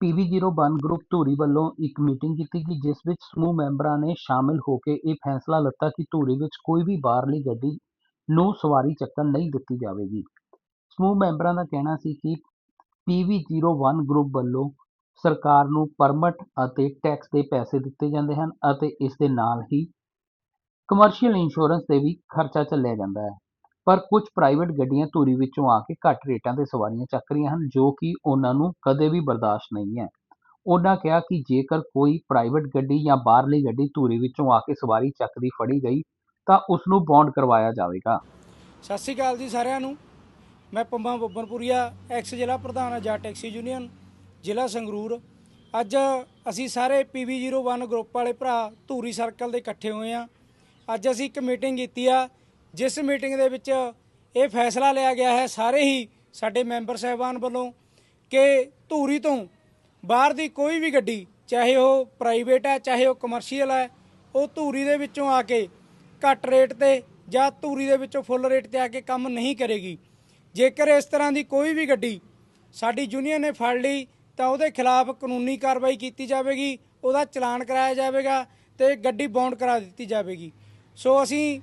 PV01 group Dhuri ਵੱਲੋਂ ਇੱਕ meeting ਕੀਤੀ ਗਈ, ਜਿਸ ਵਿੱਚ ਸਮੂਹ ਮੈਂਬਰਾਂ ਨੇ ਸ਼ਾਮਿਲ ਹੋ ਕੇ ਇਹ ਫੈਸਲਾ ਲਿੱਤਾ ਕਿ ਧੂਰੀ ਵਿੱਚ ਕੋਈ ਵੀ ਬਾਹਰਲੀ ਗੱਡੀ ਨੂੰ ਸਵਾਰੀ ਚੱਕਣ ਨਹੀਂ ਦਿੱਤੀ ਜਾਵੇਗੀ। ਸਮੂਹ ਮੈਂਬਰਾਂ ਦਾ ਕਹਿਣਾ ਸੀ ਕਿ PV01 ਗਰੁੱਪ ਵੱਲੋਂ ਸਰਕਾਰ ਨੂੰ ਪਰਮਟ ਅਤੇ ਟੈਕਸ ਦੇ ਪੈਸੇ ਦਿੱਤੇ ਜਾਂਦੇ ਹਨ ਅਤੇ ਇਸ ਦੇ ਨਾਲ ਹੀ ਕਮਰਸ਼ੀਅਲ ਇੰਸ਼ੋਰੈਂਸ ਤੇ ਵੀ ਖਰਚਾ ਚੱਲਿਆ ਜਾਂਦਾ ਹੈ। ਪਰ ਕੁਝ ਪ੍ਰਾਈਵੇਟ ਗੱਡੀਆਂ ਧੂਰੀ ਵਿੱਚੋਂ ਆ ਕੇ ਘੱਟ ਰੇਟਾਂ ਤੇ ਸਵਾਰੀਆਂ ਚੱਕ ਰਹੀਆਂ ਹਨ, ਜੋ ਕਿ ਉਹਨਾਂ ਨੂੰ ਕਦੇ ਵੀ ਬਰਦਾਸ਼ਤ ਨਹੀਂ ਹੈ। ਉਹਨਾਂ ਕਿਹਾ ਕਿ ਜੇਕਰ ਕੋਈ ਪ੍ਰਾਈਵੇਟ ਗੱਡੀ ਜਾਂ ਬਾਹਰਲੀ ਗੱਡੀ ਧੂਰੀ ਵਿੱਚੋਂ ਆ ਕੇ ਸਵਾਰੀ ਚੱਕਦੀ ਫੜੀ ਗਈ, ਤਾਂ ਉਸ ਨੂੰ ਬੌਂਡ ਕਰਵਾਇਆ ਜਾਵੇਗਾ। ਸਤਿ ਸ਼੍ਰੀ ਅਕਾਲ ਜੀ ਸਾਰਿਆਂ ਨੂੰ। ਮੈਂ ਪੰਮਾ ਬੱਬਨਪੁਰੀਆ, ਐਕਸ ਜ਼ਿਲ੍ਹਾ ਪ੍ਰਧਾਨ ਆਜ਼ਾਦ ਟੈਕਸੀ ਯੂਨੀਅਨ, ਜ਼ਿਲ੍ਹਾ ਸੰਗਰੂਰ। ਅੱਜ ਅਸੀਂ ਸਾਰੇ PV01 ਗਰੁੱਪ ਵਾਲੇ ਭਰਾ ਧੂਰੀ ਸਰਕਲ ਦੇ ਇਕੱਠੇ ਹੋਏ ਆ ਅੱਜ ਅਸੀਂ ਇੱਕ ਮੀਟਿੰਗ ਕੀਤੀ ਆ ਜਿਸ ਮੀਟਿੰਗ ਦੇ ਵਿੱਚ ਇਹ ਫੈਸਲਾ ਲਿਆ ਗਿਆ ਹੈ, ਸਾਰੇ ਹੀ ਸਾਡੇ ਮੈਂਬਰ ਸਾਹਿਬਾਨ ਵੱਲੋਂ ਕਿ ਧੂਰੀ ਤੋਂ ਬਾਹਰ ਦੀ ਕੋਈ ਵੀ ਗੱਡੀ, ਚਾਹੇ ਉਹ ਪ੍ਰਾਈਵੇਟ ਹੈ, ਚਾਹੇ ਉਹ ਕਮਰਸ਼ੀਅਲ ਹੈ, ਉਹ ਧੂਰੀ ਦੇ ਵਿੱਚੋਂ ਆ ਕੇ ਘੱਟ ਰੇਟ ਤੇ ਜਾਂ ਧੂਰੀ ਦੇ ਵਿੱਚੋਂ ਫੁੱਲ ਰੇਟ ਤੇ ਆ ਕੇ ਕੰਮ ਨਹੀਂ ਕਰੇਗੀ। ਜੇਕਰ ਇਸ ਤਰ੍ਹਾਂ ਦੀ ਕੋਈ ਵੀ ਗੱਡੀ ਸਾਡੀ ਯੂਨੀਅਨ ਨੇ ਫੜ ਲਈ, ਤਾਂ ਉਹਦੇ ਖਿਲਾਫ ਕਾਨੂੰਨੀ ਕਾਰਵਾਈ ਕੀਤੀ ਜਾਵੇਗੀ, ਉਹਦਾ ਚਲਾਨ ਕਰਾਇਆ ਜਾਵੇਗਾ ਤੇ ਗੱਡੀ ਬੌਂਡ ਕਰਾ ਦਿੱਤੀ ਜਾਵੇਗੀ। ਸੋ ਅਸੀਂ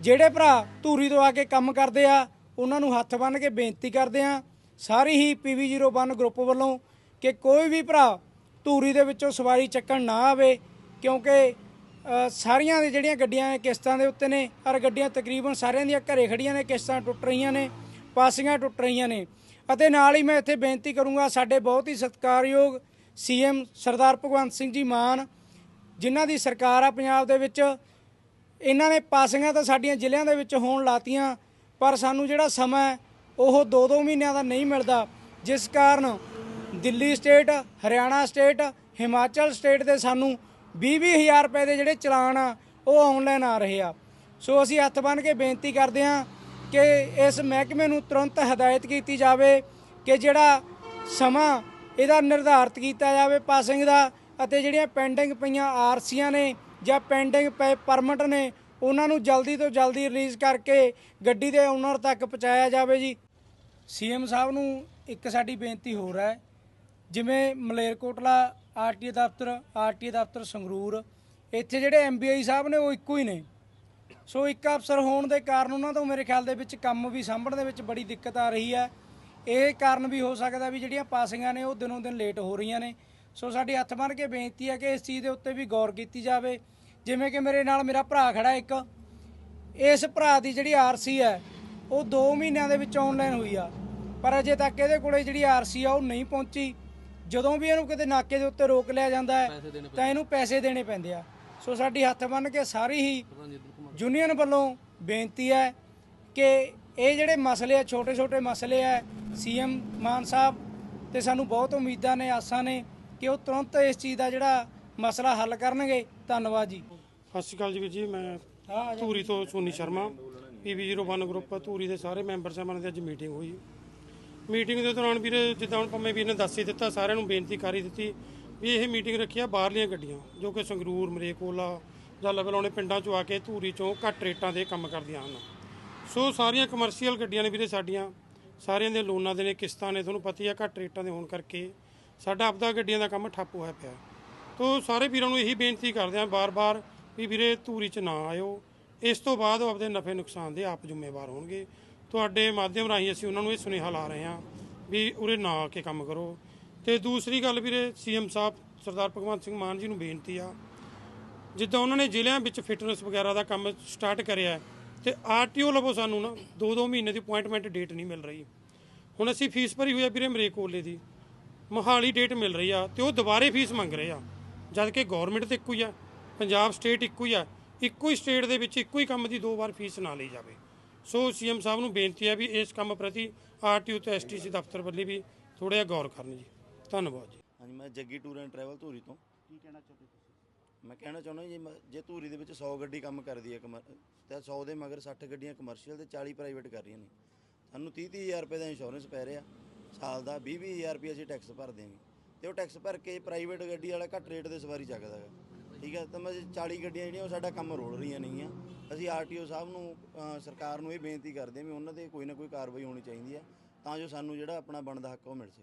ਜਿਹੜੇ ਭਰਾ ਧੂਰੀ ਤੋਂ ਆ ਕੇ ਕੰਮ ਕਰਦੇ ਆ, ਉਹਨਾਂ ਨੂੰ ਹੱਥ ਬੰਨ੍ਹ ਕੇ ਬੇਨਤੀ ਕਰਦੇ ਆ, ਸਾਰੀ ਹੀ PV01 ਗਰੁੱਪ ਵੱਲੋਂ ਕਿ ਕੋਈ ਵੀ ਭਰਾ ਧੂਰੀ ਦੇ ਵਿੱਚੋਂ ਸਵਾਰੀ ਚੱਕਣ ਨਾ ਆਵੇ, ਕਿਉਂਕਿ ਸਾਰੀਆਂ ਦੀ ਜਿਹੜੀਆਂ ਗੱਡੀਆਂ ਕਿਸ਼ਤਾਂ ਦੇ ਉੱਤੇ ਨੇ ਔਰ ਗੱਡੀਆਂ ਤਕਰੀਬਨ ਸਾਰਿਆਂ ਦੀਆਂ ਘਰੇ ਖੜੀਆਂ ਨੇ, ਕਿਸ਼ਤਾਂ ਟੁੱਟ ਰਹੀਆਂ ਨੇ, ਪਾਸੀਆਂ ਟੁੱਟ ਰਹੀਆਂ ਨੇ। ਅਤੇ ਨਾਲ ਹੀ ਮੈਂ ਇੱਥੇ ਬੇਨਤੀ ਕਰੂੰਗਾ ਸਾਡੇ ਬਹੁਤ ਹੀ ਸਤਿਕਾਰਯੋਗ ਸੀਐਮ ਸਰਦਾਰ ਭਗਵੰਤ ਸਿੰਘ ਜੀ ਮਾਨ, ਜਿਨ੍ਹਾਂ ਦੀ ਸਰਕਾਰ ਆ ਪੰਜਾਬ ਦੇ ਵਿੱਚ ਇਹਨਾਂ ਨੇ ਪਾਸਿੰਗਾਂ ਤਾਂ ਸਾਡੀਆਂ ਜ਼ਿਲ੍ਹਿਆਂ ਦੇ ਵਿੱਚ ਹੋਣ ਲਾਤੀਆਂ, ਪਰ ਸਾਨੂੰ ਜਿਹੜਾ ਸਮਾਂ ਹੈ, ਉਹ 2-2 ਮਹੀਨਿਆਂ ਦਾ ਨਹੀਂ ਮਿਲਦਾ, ਜਿਸ ਕਾਰਨ Delhi state, Haryana state, Himachal state ਦੇ ਸਾਨੂੰ 20-20 ਹਜ਼ਾਰ ਰੁਪਏ ਦੇ ਜਿਹੜੇ ਚਲਾਨ ਆ, ਉਹ ਆਨਲਾਈਨ ਆ ਰਹੇ ਆ। ਸੋ ਅਸੀਂ ਹੱਥ ਬੰਨ੍ਹ ਕੇ ਬੇਨਤੀ ਕਰਦੇ ਹਾਂ ਕਿ ਇਸ ਮਹਿਕਮੇ ਨੂੰ ਤੁਰੰਤ ਹਦਾਇਤ ਕੀਤੀ ਜਾਵੇ ਕਿ ਜਿਹੜਾ ਸਮਾਂ ਇਹਦਾ ਨਿਰਧਾਰਤ ਕੀਤਾ ਜਾਵੇ ਪਾਸਿੰਗ ਦਾ ਅਤੇ ਜਿਹੜੀਆਂ ਪੈਂਡਿੰਗ ਪਈਆਂ ਆਰਸੀਆਂ ਨੇ ਜਾਂ ਪੈਂਡਿੰਗ ਪਏ ਪਰਮਿਟ ਨੇ ਉਹਨਾਂ ਨੂੰ ਜਲਦੀ ਤੋਂ ਜਲਦੀ ਰਿਲੀਜ਼ ਕਰਕੇ ਗੱਡੀ ਦੇ ਓਨਰ ਤੱਕ ਪਹੁੰਚਾਇਆ ਜਾਵੇ ਜੀ। ਸੀਐਮ ਸਾਹਿਬ ਨੂੰ ਇੱਕ ਸਾਡੀ ਬੇਨਤੀ ਹੋਰ ਹੈ। ਜਿਵੇਂ ਮਲੇਰਕੋਟਲਾ ਆਰਟੀਏ ਦਫ਼ਤਰ ਆਰਟੀਏ ਦਫ਼ਤਰ ਸੰਗਰੂਰ, ਇੱਥੇ ਜਿਹੜੇ ਐਮਬੀਆਈ ਸਾਹਿਬ ਨੇ ਉਹ ਇੱਕੋ ਹੀ ਨੇ। ਸੋ ਇੱਕ ਅਫਸਰ ਹੋਣ ਦੇ ਕਾਰਨ ਉਹਨਾਂ ਤੋਂ ਮੇਰੇ ਖਿਆਲ ਦੇ ਵਿੱਚ ਕੰਮ ਵੀ ਸਾਂਭਣ ਦੇ ਵਿੱਚ ਬੜੀ ਦਿੱਕਤ ਆ ਰਹੀ ਹੈ ਇਹ ਕਾਰਨ ਵੀ ਹੋ ਸਕਦਾ ਵੀ ਜਿਹੜੀਆਂ ਪਾਸਿੰਗਾਂ ਨੇ ਉਹ ਦਿਨੋਂ ਦਿਨ ਲੇਟ ਹੋ ਰਹੀਆਂ ਨੇ। ਸੋ ਸਾਡੀ ਹੱਥ ਬੰਨ੍ਹ ਕੇ ਬੇਨਤੀ ਹੈ ਕਿ ਇਸ ਚੀਜ਼ ਦੇ ਉੱਤੇ ਵੀ ਗੌਰ ਕੀਤੀ ਜਾਵੇ। ਜਿਵੇਂ ਕਿ ਮੇਰੇ ਨਾਲ ਮੇਰਾ ਭਰਾ ਖੜਾ ਇੱਕ ਇਸ ਭਰਾ ਦੀ ਜਿਹੜੀ ਆਰਸੀ ਹੈ ਉਹ 2 ਮਹੀਨਿਆਂ ਦੇ ਵਿੱਚ ਆਨਲਾਈਨ ਹੋਈ ਆ। ਪਰ ਅਜੇ ਤੱਕ ਇਹਦੇ ਕੋਲੇ ਜਿਹੜੀ ਆਰਸੀ ਆ ਉਹ ਨਹੀਂ ਪਹੁੰਚੀ। ਜਦੋਂ ਵੀ ਇਹਨੂੰ ਕਿਤੇ ਨਾਕੇ ਦੇ ਉੱਤੇ ਰੋਕ ਲਿਆ ਜਾਂਦਾ ਹੈ ਤਾਂ ਇਹਨੂੰ ਪੈਸੇ ਦੇਣੇ ਪੈਂਦੇ ਆ। ਸੋ ਸਾਡੀ ਹੱਥ ਬੰਨ੍ਹ ਕੇ ਸਾਰੀ ਹੀ ਯੂਨੀਅਨ ਵੱਲੋਂ ਬੇਨਤੀ ਹੈ ਕਿ ਇਹ ਜਿਹੜੇ ਮਸਲੇ ਆ ਛੋਟੇ ਛੋਟੇ ਮਸਲੇ ਆ ਸੀਐਮ ਮਾਨ ਸਾਹਿਬ ਤੇ ਸਾਨੂੰ ਬਹੁਤ ਉਮੀਦਾਂ ਨੇ ਆਸਾਂ ਨੇ ਕਿ ਉਹ ਤੁਰੰਤ ਇਸ ਚੀਜ਼ ਦਾ ਜਿਹੜਾ ਮਸਲਾ ਹੱਲ ਕਰਨਗੇ। ਧੰਨਵਾਦ ਜੀ। ਸਤਿ ਸ਼੍ਰੀ ਅਕਾਲ ਜੀ ਵੀਰ ਜੀ ਮੈਂ ਧੂਰੀ ਤੋਂ ਸੋਨੀ ਸ਼ਰਮਾ PV01 ਗਰੁੱਪ ਧੂਰੀ ਦੇ ਸਾਰੇ ਮੈਂਬਰ ਸਾਹਿਬਾਨ ਦੀ ਅੱਜ ਮੀਟਿੰਗ ਹੋਈ। ਮੀਟਿੰਗ ਦੇ ਦੌਰਾਨ ਵੀਰੇ ਜਿੱਦਾਂ ਹੁਣ ਪੰਮੇ ਵੀਰ ਨੇ ਦੱਸ ਹੀ ਦਿੱਤਾ ਸਾਰਿਆਂ ਨੂੰ ਬੇਨਤੀ ਕਰ ਹੀ ਦਿੱਤੀ ਵੀ ਇਹ ਮੀਟਿੰਗ ਰੱਖੀ ਆ ਬਾਹਰਲੀਆਂ ਗੱਡੀਆਂ ਜੋ ਕਿ ਸੰਗਰੂਰ ਮਰੇਕੋਲਾ ਜਾਂ ਲਵਲਾਉਣੇ ਪਿੰਡਾਂ ਚੋਂ ਆ ਕੇ ਧੂਰੀ ਚੋਂ ਘੱਟ ਰੇਟਾਂ ਦੇ ਕੰਮ ਕਰਦੀਆਂ ਹਨ। ਸੋ ਸਾਰੀਆਂ ਕਮਰਸ਼ੀਅਲ ਗੱਡੀਆਂ ਨੇ ਵੀਰੇ ਸਾਡੀਆਂ ਸਾਰਿਆਂ ਦੇ ਲੋਨਾਂ ਦੇ ਨੇ ਕਿਸ਼ਤਾਂ ਨੇ ਤੁਹਾਨੂੰ ਪਤਾ ਹੀ ਆ ਘੱਟ ਰੇਟਾਂ ਦੇ ਹੋਣ ਕਰਕੇ ਸਾਡਾ ਆਪਦਾ ਗੱਡੀਆਂ ਦਾ ਕੰਮ ਠੱਪ ਹੋਇਆ ਪਿਆ। ਤੋ ਸਾਰੇ ਵੀਰਾਂ ਨੂੰ ਇਹੀ ਬੇਨਤੀ ਕਰਦੇ ਆਂ ਬਾਰ-ਬਾਰ ਵੀ ਵੀਰੇ ਧੂਰੀ 'ਚ ਨਾ ਆਇਓ। ਇਸ ਤੋਂ ਬਾਅਦ ਉਹ ਆਪਦੇ ਨਫੇ ਨੁਕਸਾਨ ਦੇ ਆਪ ਜ਼ਿੰਮੇਵਾਰ ਹੋਣਗੇ। ਤੁਹਾਡੇ ਮਾਧਿਅਮ ਰਾਹੀਂ ਅਸੀਂ ਉਹਨਾਂ ਨੂੰ ਇਹ ਸੁਨੇਹਾ ਲਾ ਰਹੇ ਹਾਂ ਵੀ ਉਰੇ ਨਾ ਆ ਕੇ ਕੰਮ ਕਰੋ। ਤੇ ਦੂਸਰੀ ਗੱਲ ਵੀਰੇ ਸੀਐਮ ਸਾਹਿਬ ਸਰਦਾਰ ਭਗਵੰਤ ਸਿੰਘ ਮਾਨ ਜੀ ਨੂੰ ਬੇਨਤੀ ਆ ਜਿੱਦਾਂ ਉਹਨਾਂ ਨੇ ਜ਼ਿਲ੍ਹਿਆਂ ਵਿੱਚ ਫਿਟਨੈਸ ਵਗੈਰਾ ਦਾ ਕੰਮ ਸਟਾਰਟ ਕਰਿਆ ਹੈ, ਤੇ ਆਰਟੀਓ ਲਵੋ ਸਾਨੂੰ ਨਾ 2-2 ਮਹੀਨੇ ਦੀ ਅਪਾਇੰਟਮੈਂਟ ਡੇਟ ਨਹੀਂ ਮਿਲ ਰਹੀ। ਹੁਣ ਅਸੀਂ ਫੀਸ ਭਰੀ ਹੋਈ ਆ ਵੀਰੇ ਮਰੇ ਕੋਲੇ ਦੀ। ਮੋਹਾਲੀ ਡੇਟ ਮਿਲ ਰਹੀ ਆ ਤੇ ਉਹ ਦੁਬਾਰੇ ਫੀਸ ਮੰਗ ਰਹੇ ਆ ਜਦ ਕਿ ਗਵਰਨਮੈਂਟ ਤੇ ਇੱਕੋ ਹੀ ਆ। ਪੰਜਾਬ ਸਟੇਟ ਇੱਕੋ ਹੀ ਆ। ਇੱਕੋ ਹੀ ਸਟੇਟ ਦੇ ਵਿੱਚ ਇੱਕੋ ਹੀ ਕੰਮ ਦੀ ਦੋ ਵਾਰ ਫੀਸ ਨਾ ਲਈ ਜਾਵੇ। ਸੋ ਸੀਐਮ ਸਾਹਿਬ ਨੂੰ ਬੇਨਤੀ ਹੈ ਵੀ ਇਸ ਕੰਮ ਪ੍ਰਤੀ ਆਰਟੀਓ ਤੇ ਐਸਟੀਸੀ ਦਫ਼ਤਰ ਵੱਲੇ ਵੀ ਥੋੜਾ ਜਿਹਾ ਗੌਰ ਕਰਨ ਜੀ। ਧੰਨਵਾਦ ਜੀ। ਹਾਂਜੀ ਮੈਂ Jaggi tour and travel Dhuri ਤੋਂ। ਕੀ ਕਹਿਣਾ ਚਾਹੁੰਦੇ ਤੁਸੀਂ? ਮੈਂ ਕਹਿਣਾ ਚਾਹੁੰਦਾ ਜੀ ਮ- ਜੇ ਧੂਰੀ ਦੇ ਵਿੱਚ 100 ਗੱਡੀ ਕੰਮ ਕਰਦੀ ਹੈ ਕਮਰ ਤੇ 100 ਦੇ ਮਗਰ 60 ਗੱਡੀਆਂ ਕਮਰਸ਼ੀਅਲ ਤੇ 40 ਪ੍ਰਾਈਵੇਟ ਕਰ ਰਹੀਆਂ ਨੇ। ਸਾਨੂੰ 30 30 ਹਜ਼ਾਰ ਰੁਪਏ ਦਾ ਇੰਸ਼ੋਰੈਂਸ ਪੈ ਰਿਹਾ। ਸਾਲ ਦਾ 20 20 ਹਜ਼ਾਰ ਰੁਪਏ ਅਸੀਂ ਟੈਕਸ ਭਰ ਦਿਆਂਗੇ ਤੇ ਉਹ ਟੈਕਸ ਭਰ ਕੇ ਪ੍ਰਾਈਵੇਟ ਗੱਡੀ ਵਾਲਾ ਘੱਟ ਰੇਟ ਦੇ ਸਵਾਰੀ ਚੱਕਦਾ ਹੈਗਾ ਠੀਕ ਹੈ ਤਾਂ ਮੈਂ 40 ਗੱਡੀਆਂ ਜਿਹੜੀਆਂ ਉਹ ਸਾਡਾ ਕੰਮ ਰੋਲ ਰਹੀਆਂ ਨੇਗੀਆਂ। ਅਸੀਂ ਆਰਟੀਓ ਸਾਹਿਬ ਨੂੰ ਸਰਕਾਰ ਨੂੰ ਇਹ ਬੇਨਤੀ ਕਰਦੇ ਹਾਂ ਵੀ ਉਹਨਾਂ ਤੇ ਕੋਈ ਨਾ ਕੋਈ ਕਾਰਵਾਈ ਹੋਣੀ ਚਾਹੀਦੀ ਹੈ, ਤਾਂ ਜੋ ਸਾਨੂੰ ਜਿਹੜਾ ਆਪਣਾ ਬਣਦਾ ਹੱਕ ਉਹ ਮਿਲ ਸਕੇ।